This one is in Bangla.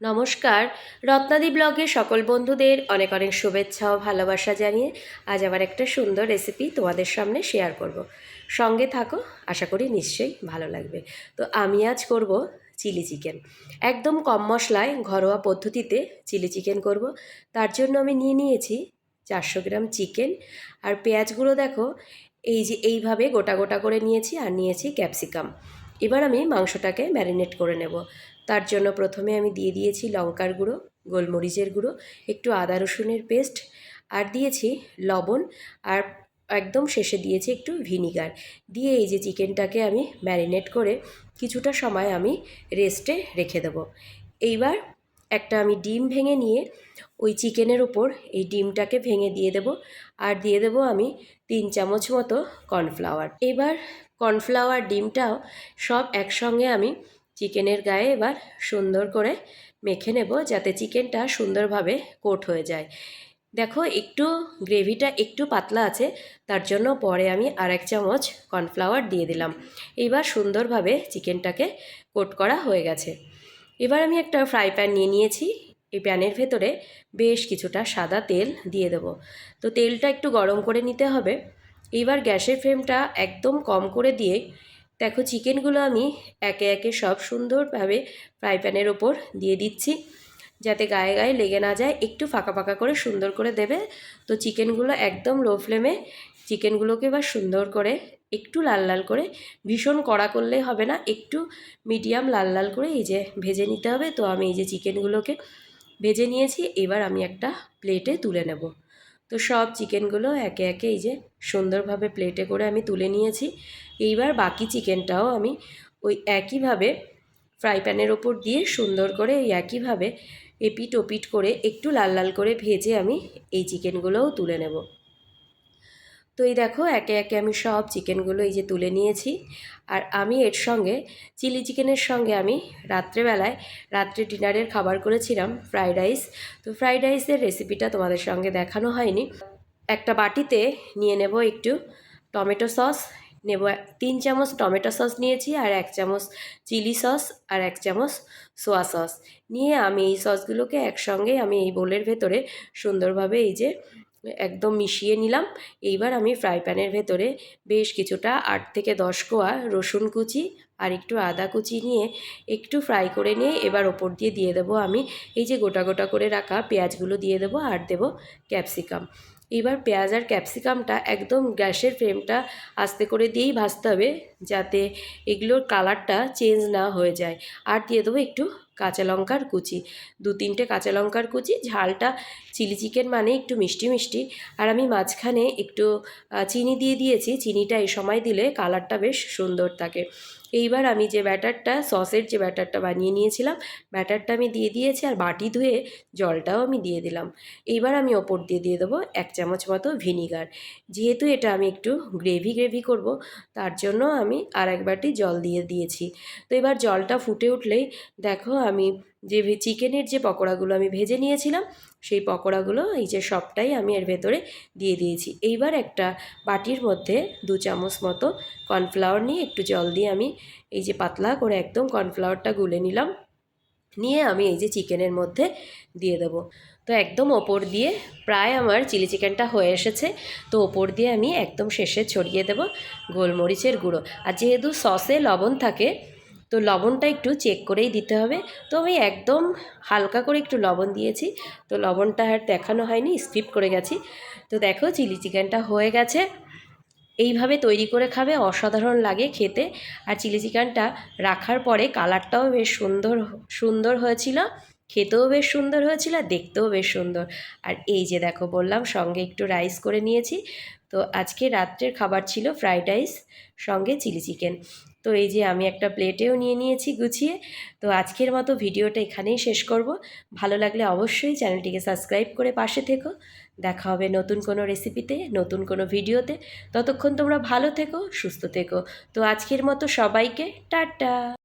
নমস্কার। রত্নাদি ব্লগে সকল বন্ধুদের অনেক অনেক শুভেচ্ছা ও ভালোবাসা জানিয়ে আজ আবার একটা সুন্দর রেসিপি তোমাদের সামনে শেয়ার করব। সঙ্গে থাকো, আশা করি নিশ্চয়ই ভালো লাগবে। তো আমি আজ করব চিলি চিকেন একদম কম মশলায়, ঘরোয়া পদ্ধতিতে চিলি চিকেন করব। তার জন্য আমি নিয়ে নিয়েছি চারশো গ্রাম চিকেন আর পেঁয়াজগুলো দেখো, এই যে এইভাবে গোটা গোটা করে নিয়েছি আর নিয়েছি ক্যাপসিকাম এবার আমি মাংসটাকে ম্যারিনেট করে নেব। তার জন্য প্রথমে আমি দিয়ে দিয়েছি লঙ্কার গুঁড়ো, গোলমরিচের গুঁড়ো, একটু আদা রসুনের পেস্ট, আর দিয়েছি লবণ, আর একদম শেষে দিয়েছি একটু ভিনিগার। দিয়ে এই যে চিকেনটাকে আমি ম্যারিনেট করে কিছুটা সময় আমি রেস্টে রেখে দেবো। এইবার একটা আমি ডিম ভেঙে নিয়ে ওই চিকেনের ওপর এই ডিমটাকে ভেঙে দিয়ে দেব, আর দিয়ে দেব আমি তিন চামচ মতো কর্নফ্লাওয়ার। এবার কর্নফ্লাওয়ার ডিমটাও সব একসঙ্গে আমি চিকেনের গায়ে এবার সুন্দর করে মেখে নেব যাতে চিকেনটা সুন্দরভাবে কোট হয়ে যায়। দেখো, একটু গ্রেভিটা একটু পাতলা আছে, তার জন্য পরে আমি আর এক চামচ কর্নফ্লাওয়ার দিয়ে দিলাম। এবার সুন্দরভাবে চিকেনটাকে কোট করা হয়ে গেছে। এবার আমি একটা ফ্রাই প্যান নিয়ে নিয়েছি। এই প্যানের ভেতরে বেশ কিছুটা সাদা তেল দিয়ে দেব। তো তেলটা একটু গরম করে নিতে হবে। এবার গ্যাসের ফ্লেমটা একদম কম করে দিয়ে দেখো চিকেনগুলো আমি একে একে সব সুন্দরভাবে ফ্রাই প্যানের ওপর দিয়ে দিচ্ছি যাতে গায়ে গায়ে লেগে না যায়, একটু ফাঁকা ফাঁকা করে সুন্দর করে দেবে। তো চিকেনগুলো একদম লো ফ্লেমে চিকেনগুলোকে এবার সুন্দর করে একটু লাল লাল করে, ভীষণ কড়া করলে হবে না, একটু মিডিয়াম লাল লাল করে এই যে ভেজে নিতে হবে। তো আমি এই যে চিকেনগুলোকে ভেজে নিয়েছি, এবার আমি একটা প্লেটে তুলে নেব। তো সব চিকেনগুলো একে একে এই যে সুন্দরভাবে প্লেটে করে আমি তুলে নিয়েছি। এইবার বাকি চিকেনটাও আমি ওই একইভাবে ফ্রাই প্যানের ওপর দিয়ে সুন্দর করে এই একইভাবে এপিট ওপিট করে একটু লাল লাল করে ভেজে আমি এই চিকেনগুলোও তুলে নেব। তো এই দেখো, একে একে আমি সব চিকেনগুলো এই যে তুলে নিয়েছি। আর আমি এর সঙ্গে চিলি চিকেনের সঙ্গে আমি রাত্রেবেলায়, রাত্রে ডিনারের খাবার করেছিলাম ফ্রাইড রাইস তো ফ্রাইড রাইসের রেসিপিটা তোমাদের সঙ্গে দেখানো হয়নি। একটা বাটিতে নিয়ে নেব একটু টমেটো সস, নেব তিন চামচ টমেটো সস নিয়েছি আর এক চামচ চিলি সস আর এক চামচ সোয়া সস। নিয়ে আমি এই সসগুলোকে একসঙ্গে আমি এই বোলের ভেতরে সুন্দরভাবে এই যে একদম মিশিয়ে নিলাম। এইবার আমি ফ্রাই প্যানের ভেতরে বেশ কিছুটা আট থেকে দশ কোয়া রসুন কুচি আর একটু আদা কুচি নিয়ে একটু ফ্রাই করে নিয়ে এবার ওপর দিয়ে দিয়ে দেবো আমি। এই যে গোটা গোটা করে রাখা পেঁয়াজগুলো দিয়ে দেবো আর দেবো ক্যাপসিকাম এবার পেঁয়াজ আর ক্যাপসিকামটা একদম গ্যাসের ফ্লেমটা আস্তে করে দিয়েই ভাজতে হবে যাতে এগুলোর কালারটা চেঞ্জ না হয়ে যায়। আর দিয়ে দেবো একটু কাঁচা লঙ্কার কুচি। দু তিনটে কাঁচা লঙ্কার কুচি, ঝালটা চিলি চিকেন মানে একটু মিষ্টি মিষ্টি। আর আমি মাঝখানে একটু চিনি দিয়ে দিয়েছি। চিনিটা এই সময় দিলে কালারটা বেশ সুন্দর থাকে। এইবার আমি যে ব্যাটারটা, সসের যে ব্যাটারটা বানিয়ে নিয়েছিলাম, ব্যাটারটা আমি দিয়ে দিয়েছি আর বাটি ধুয়ে জলটাও আমি দিয়ে দিলাম। এইবার আমি ওপর দিয়ে দিয়ে দেবো এক চামচ মতো ভিনিগার। যেহেতু এটা আমি একটু গ্রেভি গ্রেভি করব, তার জন্য আমি আর এক বাটি জল দিয়ে দিয়েছি। তো এবার জলটা ফুটে উঠলেই দেখো আমি যে চিকেনের যে পকোড়াগুলো আমি ভেজে নিয়েছিলাম, সেই পকোড়াগুলো এই যে সবটাই আমি এর ভেতরে দিয়ে দিয়েছি। এইবার একটা বাটির মধ্যে দু চামচ মতো কর্নফ্লাওয়ার নিয়ে একটু জল দিয়ে আমি এই যে পাতলা করে একদম কর্নফ্লাওয়ারটা গুলে নিলাম। নিয়ে আমি এই যে চিকেনের মধ্যে দিয়ে দেবো। তো একদম ওপর দিয়ে প্রায় আমার চিলি চিকেনটা হয়ে এসেছে। তো ওপর দিয়ে আমি একদম শেষে ছড়িয়ে দেব গোলমরিচের গুঁড়ো। আর যেহেতু সসে লবণ থাকে তো লবণটা একটু চেক করেই দিতে হবে। তো আমি একদম হালকা করে একটু লবণ দিয়েছি। তো লবণটা আর দেখানো হয়নি স্কিপ করে গেছি। তো দেখো চিলি চিকেনটা হয়ে গেছে। এইভাবে তৈরি করে খাবে, অসাধারণ লাগে খেতে। আর চিলি চিকেনটা রাখার পরে কালারটাও বেশ সুন্দর সুন্দর হয়েছিল। খেতেও বেশ সুন্দর হয়েছিল আর দেখতেও বেশ সুন্দর। আর এই যে দেখো বললাম, সঙ্গে একটু রাইস করে নিয়েছি। তো আজকে রাত্রের খাবার ছিল ফ্রাইড রাইস সঙ্গে চিলি চিকেন তো এই যে আমি একটা প্লেটেও নিয়ে নিয়েছি গুছিয়ে। তো আজকের মতো ভিডিওটা এখানেই শেষ করব। ভালো লাগলে অবশ্যই চ্যানেলটিকে সাবস্ক্রাইব করে পাশে থেকো। দেখা হবে নতুন কোনো রেসিপিতে, নতুন কোনো ভিডিওতে। ততক্ষণ তোমরা ভালো থেকো, সুস্থ থেকো। তো আজকের মতো সবাইকে টাটা!